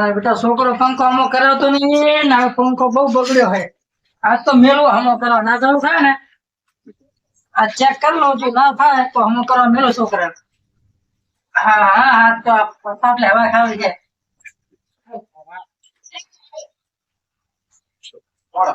મારા બેટા છોકરો પંખો અમો કરાવતો નહીં પંખો બહુ બગડ્યો હોય આજ તો મેળો હમો કરવા ના જવું થાય ને. આ ચેક કરી લઉં છું, ના થાય તો હમો કરવા મેળો છોકરા હા હા હા, તો આપણે હવા ખાવી છે.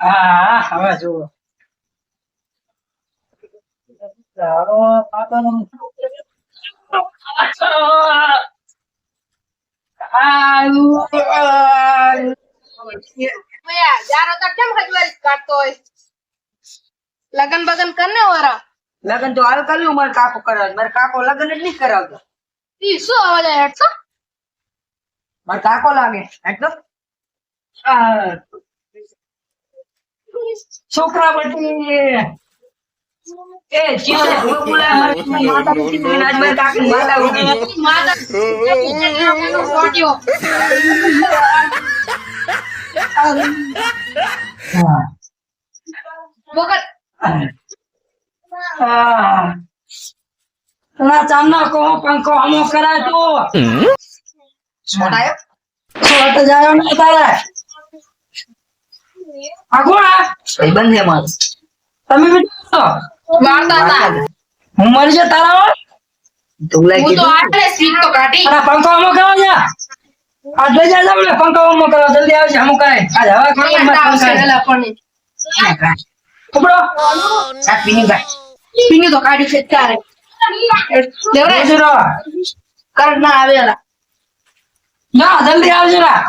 હા, હવે જુઓ. તારો ભયા, જારો તો કેમ હજવારી કાઢતો હોય લગન બગન કરને વારા લગન તો હાલ કર્યું, મારે કાકો કરાવે મારે કાકો લગન જ નહીં કરાવતો. ઈ શું આવે હેઠસો મારે કાકો લાગે. એટલે છોકરા બટી એ જીવને ભૂખ બોલાવે, મારે માતા પિતા ને આજ મારે કાકાની માતા ઉઠી. માતા ફોટ્યો વગર ના ચાંદા કહો પંખો અમો કરાય તો છોટાયો? છોટ જાય ને તારે આ કોણ આ? ભાઈબંધ છે મારો. તમે બેઠો મારતા હતા હું મરી જાય તારા હું તો આટલે તો કાઢી. પંખો અમો જા. આ જાય પંખો અમો જલ્દી આવશે હવા પંખા તો છે રહો. ના આવે ના જલ્દી આવજો ના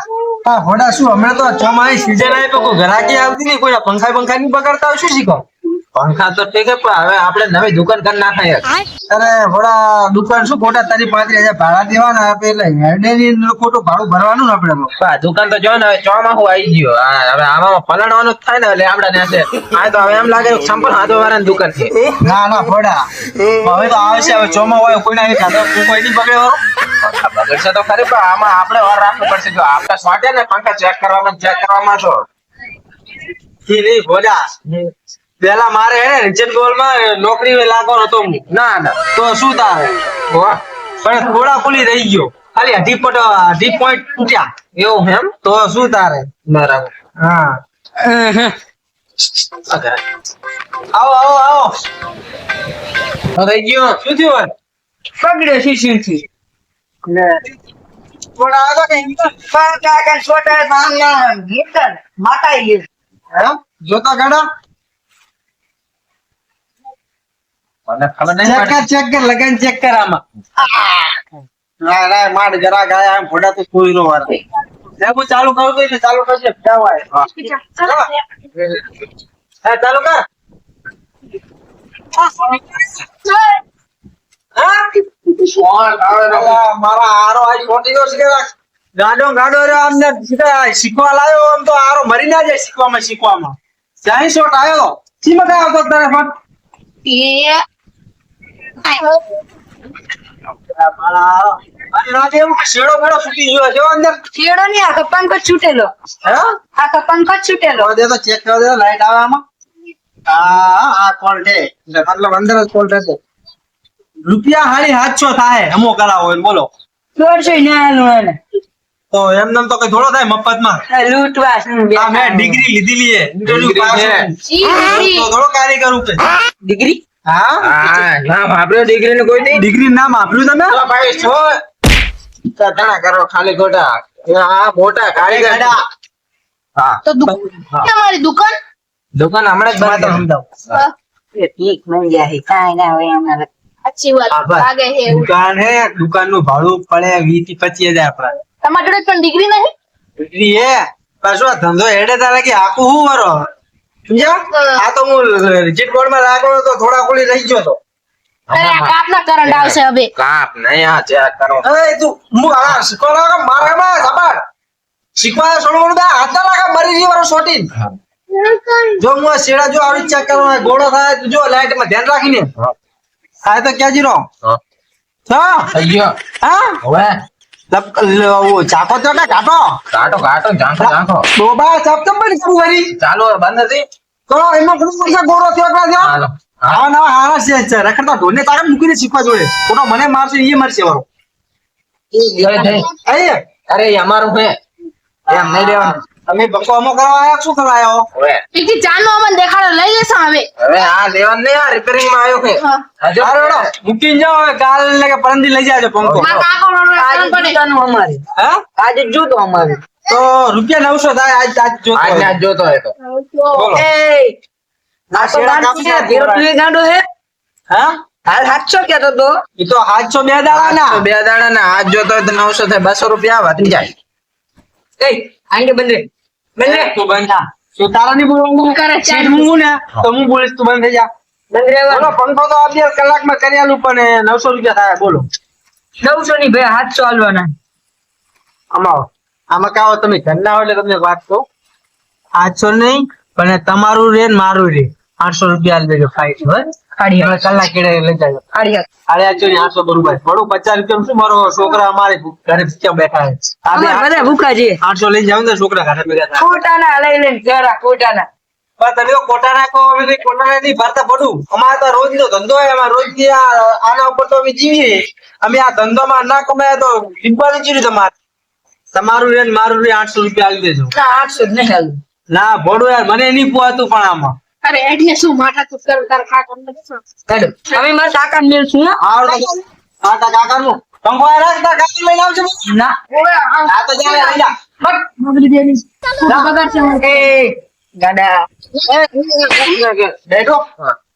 હા હોડા શું હમણાં તો ચોમાસી સીઝન આવી તો કોઈ ઘરાકી આવતી નહીં કોઈના પંખા પંખા નહીં બગાડતા હોય શું શીખો? પંખા તો ઠીક પણ હવે આપણે નવી દુકાન કરી નાખાય અરે હોડા દુકાન શું ખોટા? તારી પાંત્રીસ હજાર ભાડા દેવાના આપે એટલે હેડે ની ખોટું ભાડું ભરવાનું ને આપણે દુકાન તો જો ને હવે ચોમાસું આવી ગયો. હવે આમાં પલળવાનું જ થાય ને એટલે આપણે નેસે આ તો હવે એમ લાગે સંપલ હાથો વાળા દુકાન છે. ના ના હોડા હવે તો આવશે હવે ચોમા હોય કોઈના આવી ખાતો કોઈ નહીં પકડે વાળો બગડશે તો ખરી પણ આમાં આપણે વાર રાખવું પડશે. જો આપણે સ્વાટે ને પંખા ચેક કરવામાં ચેક કરવામાં તો ઈ નહીં પેલા મારે હે ને રિચર્ડ ગોલમાં નોકરી લાગવાનો હતો ના ના. તો શું તારે? પણ થોડા ખુલી રહી ગયો. ખાલી અઢી પોઈન્ટ અઢી પોઈન્ટ તૂટ્યા. એવું એમ? તો શું તારે? બરાબર. હા. આવો આવો આવો. રહી ગયો. શું થયું હોય શીશીથી. થોડા આગળ કઈ પણ કાકા છોટા માતા જોતા ગાડા? મને ખબર નહીં ચેક કર ચેક કર લગન ચેક કર આમાં. ના ના માડ જરા ગયા આમ ફોડા તો કોઈ નો વાર. હું ચાલુ કરું તો એટલે ચાલુ કરશે જાવાય. હા. ચાલુ કર. મારા આરો આજ ખોટી ગયો છે ગાડો ગાડો રહ્યો આમને સીધા શીખવા લાયો આમ તો આરો મરી ના જાય શીખવામાં શીખવામાં. જાય શોટ આવ્યો સીમા કઈ આવતો તારે ફટ છૂટેલો. આખો પંખો છૂટેલો. તો દે તો ચેક કરો લાઈટ આવે આમાં આ કોલ છે. મતલબ અંદર જ કોલ રહેશે રૂપિયા હારી સાતસો થાય હમો કરાવો એમ બોલો. દોઢસો ને તો એમ નામ તો કઈ થોડો થાય મફતમાં? માં લૂંટવા શું આ બેઠા. મેં ડિગ્રી લીધેલી છે. થોડો કાર્ય કરું કે ડિગ્રી હા? હા ના વાપર્યો દીકરી કોઈ નહીં દીકરી નામ આપ્યું તમે? ભાઈ છો? ઘણા કરો ખાલી ખોટા આ મોટા કારીગર ગાડા. હા. તો દુકાન તમારી દુકાન? દુકાન હમણાં જ બંધ સમજાવ એ ઠીક મળી જાય કાઈ ના હોય અમારે સાચી વાત લાગે હે દુકાન હે દુકાનનું ભાડું પડે વીસથી પચીસ હજાર આપડા તમારી જોડે પણ ડિગ્રી નહીં? ડિગ્રી હે પાછો ધંધો હેડે તારે કે આખું હું વરો? સમજ્યા આ તો હું રિજિટ બોર્ડમાં લાગવાનો તો થોડા ખોલી રહી ગયો તો. કાપના કરંટ આવશે હવે. કાપ નહીં આ ચેક કરો. અરે તું હું આ શીખવા મારા માં સપાટ શીખવા છોડવાનું દા હાથ ના લાગે મરી જઈ વાળો શોટીન જો હું આ શેડા જો આવી ચેક કરવાનો ગોળો થાય જો લાઈટમાં ધ્યાન રાખીને. આ તો ક્યાં જીરો? હા. હા? હા? હવે? ચાકો તો ના કાપો કાટો કાટો ઝાંખો ઝાંખો. ડોબા ચાપતો પણ કરું વરી. ચાલો બંધ નથી? તો એમાં ઘણું પૈસા ગોળો થયો એકલા થયો આવા નવા હારા છે છે રખડતા ઢોરને તારે મૂકીને શીખવા જોડે કોનો મને મારશે એ મારશે થઈ. અરે અમારું છે. એમ નહીં લેવાનું. તમે બકો અમો કરવા આયા શું કરવા આયા હો? હવે. એથી ચાનો અમને દેખાડો લઈ જશો હવે. હવે આ લેવાનું નહીં આ રિપેરિંગમાં આવ્યો છે. હા. હજુ. હારો હેડો, મૂકીને જાઓ હવે કાલ ને કે પરમદી લઈ જાજો પંખો. મારા કાકો રોડ આજે કામ પડે. જૂતાનું અમારે. હા? આજે જૂતો અમારે. તો રૂપિયા નવસો થાય આજ આજ જોતો આજ ને હોય. આજ જોતો હોય તો. બોલો. એ આ તો શેડા બાર કાપી છે, નાખો ભેરો બરાબર. તુએ ગાંડો હે? હા હાલ સાતસો કેતો તો. એ તો સાતસો બે દાડા ના તો બે દાડા ને આજ જોતો હોય તો નવસો થાય બસો રૂપિયા વધી જાય એ આંગે બંધ રે તું બંધ. તું તારા નહીં બોલવાનું કરે. સીટ ને તો હું બોલીશ તું બંધ થઈ જા. બોલો પંખો તો આ બે કલાકમાં કરી આલું પણ નવસો રૂપિયા થાય. બોલો. નવસો ની ભાઈ હાથસો હાલવાના આમાં આમાં કાવો તમે ધંધા હોય એટલે તમને વાત કહું. આઠસો નહીં પણ તમારું રે ને મારું રે. આઠસો રૂપિયા હાલ દેજો ફાઈટ હોય ખાડી કલાક કેડે લઈ જાજો ખાડી અરે આઠસો ને આઠસો બરોબર. થોડું પચાસ રૂપિયા શું મારો છોકરા અમારે ઘરે ભૂખ્યા બેઠા છે? આ બે અમારે બધા ભૂખા છે આઠસો લઈ જાવ ને છોકરા ઘરે ભેગા થાય. લઈ લઈને જરા ખોટાના. તમે તો કોટા નાખો અમે કોટા નથી. ભરતા પડું અમારે તો રોજ નો ધંધો હોય અમારે રોજ આના ઉપર તો અમે જીવીએ. અમે આ ધંધોમાં ના કમાય તો જીવવાનું ચીડ્યું તમારે. તમારું રે મારું રે આઠસો રૂપિયા આવી દેજો. આઠસો જ નહીં ના ભોડું યાર મને નહીં પોહાતું પણ આમાં. અરે એટલે શું? માથા તું કરું તાર કાકો નથી હેડો અમે મારા કાકા ને મેળશું ના આવડે તો આ તા કાકાનું. આ રાખ તા કાકા લઈને આવજો. ના. આ તો જાણે લઈ જા. એ ગાડા. બેઠો.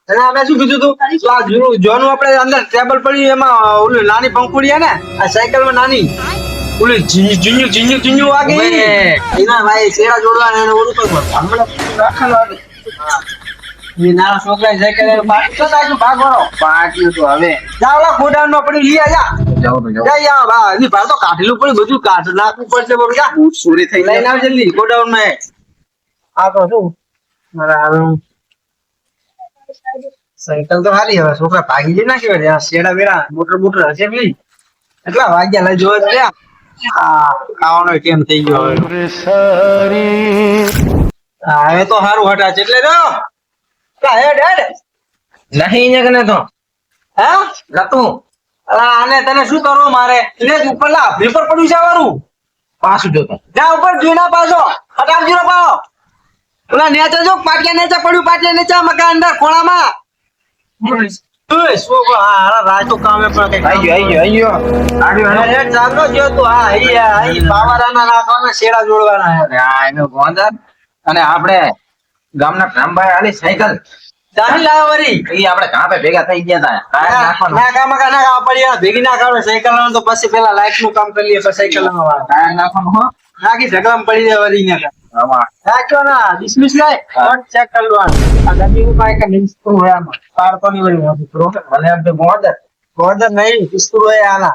અને અમે શું કીધું તું? આ જોનું આપણે અંદર ટેબલ પડી એમાં ઓલું નાની પંખુડી ને આ સાયકલમાં નાની. ઓલી ઝીંઝ ઝીંઝ વાગે. એના ભાઈ શેરા જોડવા એને ઓલું કરવું હમણાં રાખવાનું. એ નાના છોકરા તો તારું ભાગ વાળો પાટ્યું તો હવે? જા ગોડાઉનમાં પડી લઈ જા જાઉં તો જાઉં જા બા એની ભાર તો કાઢેલું પડ્યું બધું કાઢ નાખવું પડશે બરોબર જા. થઈ લઈને આવ જલ્દી ગોડાઉનમાં આ તો શું? મારા હારું. સાયકલ તો હારી હવે છોકરા ભાગી જઈ નાખી વળે. આ શેડા બેડા મોટર મોટર હશે ભાઈ એટલા વાગ્યા લઈ જોવા રહ્યા ખાવાનો કેમ થઈ ગયો હવે. તો સારું હટા છે એટલે જો લા, હેડ હેડ. નહીં ને કને તો? હે? નતું. આને તને શું કરવું મારે? લે ઉપર લા પેપર પડ્યું છે વારું પાછું જોતો જા ઉપર જૂના પાછો. હટામ જીરો પાડો ઓલા નેચે જો પાટિયા નેચે પડ્યું પાટિયા નેચે મકાન અંદર ખોળામાં. તું શું? હા, હારા રાજો કામે પણ આઈ આઈ ગયો આઈ ગયો. આડ્યો હેડ ચાલો જો તું હા અહીં આ, અહીં બાવારાના નાખવાના શેડા જોડવાના હે. આ એનો ગોંદર અને આપણે ગામના રામભાઈ આલી સાયકલ. ચાલી લાવો વરી એ આપણે કાપે ભેગા થઈ ગયા તા. ટાયર ના નાખવાનું ના કામ કા ના કામ પડી યાર, ભેગી ના કાઢો સાયકલ લાવો તો પછી પેલા લાઈટનું કામ કરી લઈએ પછી સાયકલ લાવવા ટાયર નાખવાનું હો. નાખી ઝગડામાં પડી જાય વરી ને નાખ્યો ના ડિસમિસ લાય. નોટ ચેક કરવાનું. આ ગમી નું કાંઈ કાંઈ સ્ક્રૂ હોય આમાં? પાડતો નહીં વળી મને એમ તો નહીં. સ્ક્રૂ હોય આના?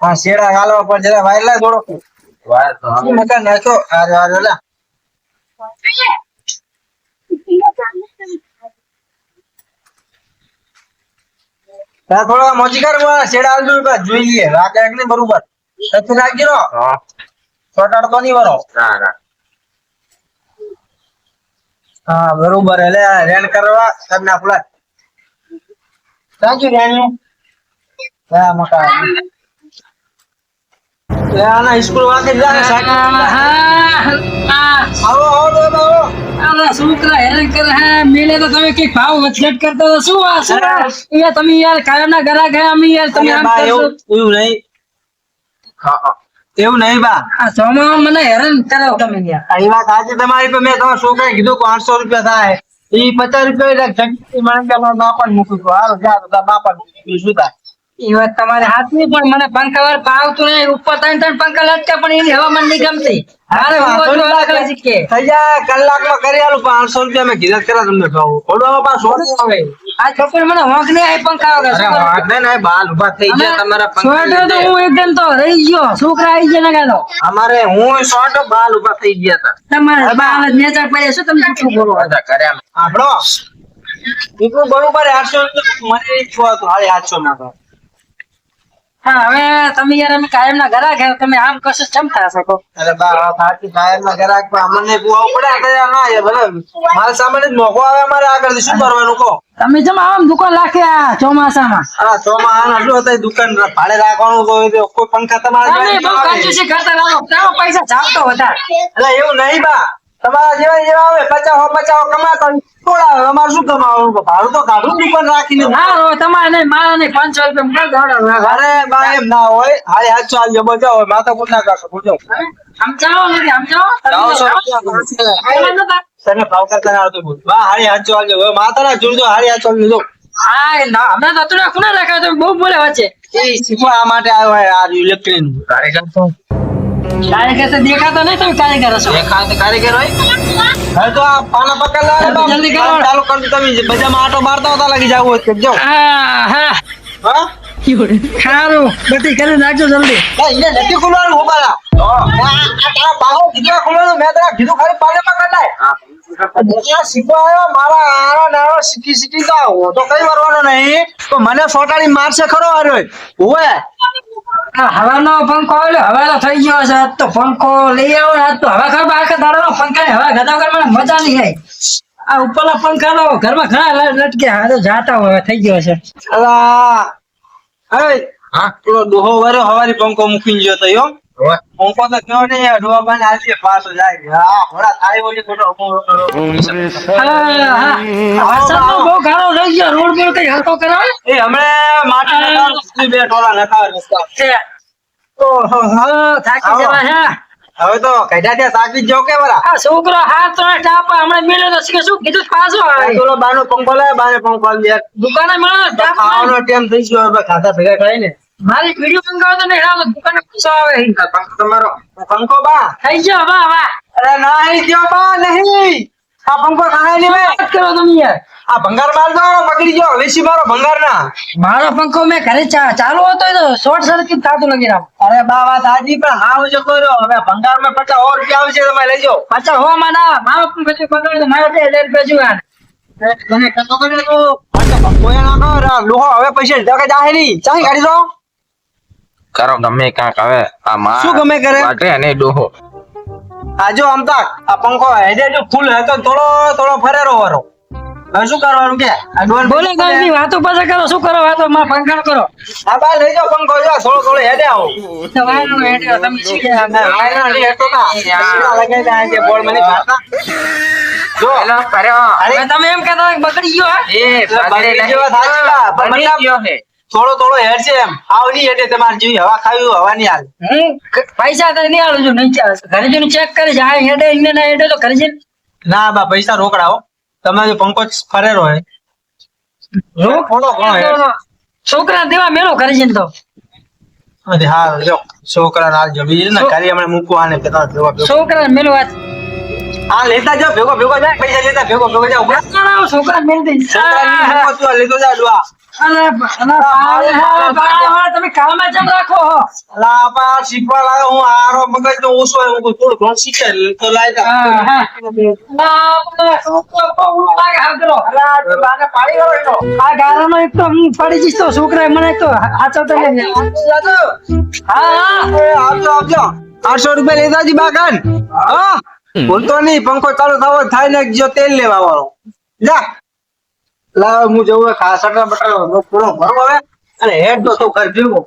હા શેડા ગાલવા પર જરા વાયલા થોડો વાત તો હવે. નાખ્યો આ થોડા મોજી કર શેડા આલજો જોઈ લઈએ રાગે કે બરોબર. સત્ય રાખી રો હા. છોટાડતો નહીં વરો. ના ના. હા બરોબર. એટલે રેન કરવા સર ફ્લેટ થેન્ક યુ રેન હા મોટા એ આના સ્કૂલ વાંચી જાય આવો આવો આવો. અરે છોકરા હેરાન કરે હે મેલે તો તમે કંઈક ભાવ વચગટ કરતા તો શું આ શું? યાર તમે યાર કાયમના ગ્રાહક ગયા અમે યાર તમે આમ કરશો. એવું નહીં. એવું નહીં બા. આ સોમાં મને હેરાન કરો તમે યાર. આ વાત આજે તમારી પર મેં તમારા છોકરાએ કીધું કે આઠસો રૂપિયા થાય. એ પચાસ રૂપિયા મને બાપા ને મૂકું છું. હાલ જા બાપા ને મૂકું શું થાય? એ વાત તમારે હાથની પણ મને પંખા વાર ભાવતું નહીં. ઉપર ત્રણ ત્રણ પંખા લટકે પણ એની હવા મને નહીં ગમતી. અરે કલાક વાંધો બધું નહીં. અલગ અલગ શીખે થઈ જાય કલાકમાં કરી આલું પણ રૂપિયા મેં કીધા કરા તમને કહું. થોડું પાછો. આવે. આ છોકરી મને હોંક નહીં આવી પંખા વગર. અરે શું કરું? વાત નહીં ને બાલ ઊભા થઈ ગયા તમારા પંખા તો હું એકદમ તો રહી ગયો. છોકરા આવી ગયા ને અમારે હું શોર્ટ બાલ ઊભા થઈ ગયા તા તમારે બાળ નેચર પડે શું તમે શું બોલો? કર્યા આપણો? એટલું બરોબર આઠસો મને ઈચ્છો હતો હાલે આઠસો ના તો હા હવે તમે યાર અમે કાયમ ના તમે આમ કશું ચમતા શકો? અરે બા ખાતી કાયમ ના અમને પડે ભલે માલ સામાન જ મોકો આવે અમારે આગળ શું કરવાનું કહો? તમે જેમ આમ દુકાન લાખ્યા ચોમાસામાં. હા ચોમાં આટલું હતું? દુકાન ભાડે રાખવાનું તો કોઈ પંખા તમારે તમે બહુ કંજૂસી કરતા લાવો પૈસા છાપતો વધારે. એટલે એવું નહીં બા. તમારા જેવા જેવા આવે પચાવો પચાવો કમાતા હોય, અમારે શું કમાવાનું ભાડું તો કાઢું દુકાન રાખીને. ના રો તમારે નહીં મારા નહીં પાંચસો રૂપિયા અરે બા એમ ના હોય. હાય હાથ ચાલજો બચાવો માથા કુટ ના કાઢો બુજો સમજાવો નથી સમજાવો? તમે જાઓ છો. જાઓ. આયલા નતા? તને ભાવ કરતા ના આવતું બા હારી હાથ ચાલજો હવે માથા ના જોડજો હારી હાથ ચાલજો જો. હા ના હમણાં તો ખૂણા રાખ્યો બહુ બોલે વચ્ચે. એ શીખવા આ માટે આવ્યો આ ઇલેક્ટ્રિક કારીગર તો? કારીગર તો દેખાતો નહીં તમે કારીગર છો. દેખાય કારીગર હોય? હવે તો આ પાના પકડ લાવે જલ્દી કરો. ચાલુ કરી તમે. બજારમાં આટો મારતા હતા લાગી જાવ હોય તો હા હા. હા? સારું. બધી કરી નાખજો જલ્દી. એને નથી ખોલવાનું હોબાળા. આ- આ તારા બાહો કીધું ખોલવાનું, મેં તને કીધું ખાલી પાને પકડ લાય. શીખવા આવ્યો, મારા આરો નારો શીખી શીખી તો તો કઈ વરવાનો નહીં. તો મને સોટાડી મારશે ખરો હાર્યો આ હવાનો પંખો હવાનો થઈ ગયો છે. આજ તો પંખો લઈ આવો. આજ તો હવા ખબર આખા દાડાનો પંખા ને હવા ગધા વગર મજા નહીં આવી. આ ઉપરના પંખા તો ઘરમાં ઘણા લ- લટકે. આ તો જાતા હોય થઈ ગયો છે. અલા એ હા? પેલો ડોહો વર્યો હવારી પંખો મૂકીને ગયો તો યો. થાય કઈ. હવે તો કઢ્યા ત્યાં તાકી જો કે વરા. આ છોકરો હાથ તો ટાપા હમણાં મેળ્યો તો શીખે શું? કીધું પાછો આવે. બાનો પંખો લાવે બાને પંખો દે. દુકાને ટાપા ખાવાનો ટાઈમ થઈ ગયો હવે ખાતા ભેગા ખાઈને. મારી વીડિયો મંગાવો તો દુકાને આવે પંખો તમારો પંખો બા. થઈ ગયો અરે નહીં બા નહીં. આ પંખો ખાય નહીં મેં. કરો તમે યાર. આ ભંગાર દો પકડી ગયો. વેસી મારો ભંગાર ના મારો પંખો મેં ઘરે ચાલુ હતો તો શોર્ટ સર્કિટ થતું લગી રામ અરે બા વાત હાજી પણ હાવ જો કર્યો. હવે ભંગારમાં પચાસ સો રૂપિયા આવશે તમે લેજો. પાછા હો માં ના મારો પંખો પકડ્યો તો મારો બે હજાર રૂપિયા જોવા તમે કતો કર્યો તો. આ તો પંખો એ નાખો લોહો હવે પૈસા લીધા કે જાહે નહીં. ચાહી કાઢી દો કરો ગમે કાંક હવે આ માં શું ગમે કરે? વાટે અને ડોહો. આજો જો આમ તાક આ પંખો હેડે જો ફૂલ હતો થોડો થોડો ફરેરો વરો. હવે શું કરવાનું કે? અડવાન બોલે ગાંધી વાતો પાછા કરો શું કરો વાતો? માં પંખા કરો. આ બા લઈ જાઓ પંખો જો થોડો થોડો હેડે આવો. તમારો હેડે તમે શીખી ગયા. ના, વાયરો નહીં હેડતો ના. આ. લગાઈ દે, કે બોલ મને ખાતા. જો. પેલો કર્યો અરે તમે એમ કહેતા હતા કે બગડી ગયો હે? એ બગડી બગડી સાચી વાત છે બગડી ગયો હે. થોડો થોડો હેડ છે એમ. આવ નહીં હેડે તમારે જેવી હવા ખાવી હવા નહીં હાલ. હું પૈસા તો નહીં આવું છું નહીં ઘરે જઈને ચેક કરી જાય હેડે ઇને ના હેડે તો ઘરે જઈને ના બા પૈસા રોકડા હો તમે જો પંખો જ ફરેરો હોય થોડો ઘણો છોકરા દેવા મેળો ઘરે જઈને તો. અરે હા જો છોકરા ના જમી ને ઘરે હમણાં મૂકવા ને છોકરા મેળો વાત હા લેતા જાઓ ભેગો ભેગો જાય. પૈસા લેતા ભેગો છોકરા છોકરા મેળ દઈ છોકરા તું લેતો જા ડુઆ અરે અરે પાડે હા, પાડે હા, તમે કામમાં જેમ રાખો હો. શીખવા લાગે હું આરો મગજ તો ઓછો હું થોડું ઘણું શીખે તો લાયકા. આ એક તો હું પડી જઈશ તો છોકરા મને તો હાચવતો નહીં. હા, હા. એ આપજો આપજો આઠસો રૂપિયા લેતા જી બાગાન હા. ભૂલતો નહીં, પંખો ચાલુ થવો થાય ને જો તેલ લેવા વાળો. જા. લાવ, હું જવું ખાસ બટર પૂરો ભરો હવે. અને હેડ તો તું કરજો